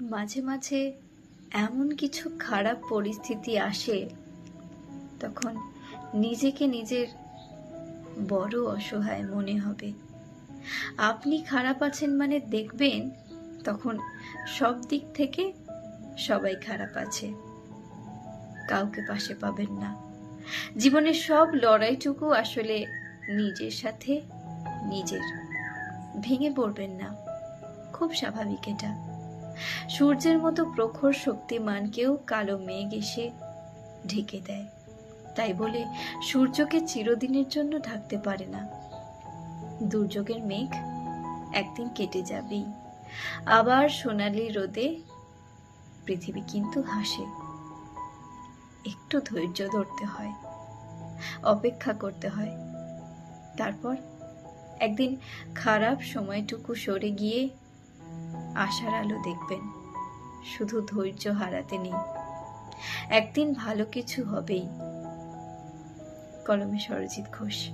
মাঝে মাঝে এমন কিছু খারাপ পরিস্থিতি আসে, তখন নিজেকে নিজের বড় অসহায় মনে হবে। আপনি খারাপ আছেন মানে দেখবেন, তখন সব দিক থেকে সবাই খারাপ আছে। কাউকে পাশে পাবেন না। জীবনের সব লড়াইটুকু আসলে নিজের সাথে নিজের। ভেঙে পড়বেন না। খুব স্বাভাবিক এটা। সূর্যের মতো প্রখর শক্তিমানকেও কালো মেঘ এসে ঢেকে দেয়। তাই বলে সূর্যকে চিরদিনের জন্য ঢাকতে পারে না। দুর্যোগের মেঘ একদিন কেটে যাবেই। আবার সোনালি রোদে পৃথিবী কিন্তু হাসে। একটু ধৈর্য ধরতে হয়, অপেক্ষা করতে হয়। তারপর একদিন খারাপ সময়টুকু সরে গিয়ে আশার আলো দেখবেন। শুধু ধৈর্য হারাতে নেই। একদিন ভালো কিছু হবেই। কলমে সরজিৎ ঘোষ।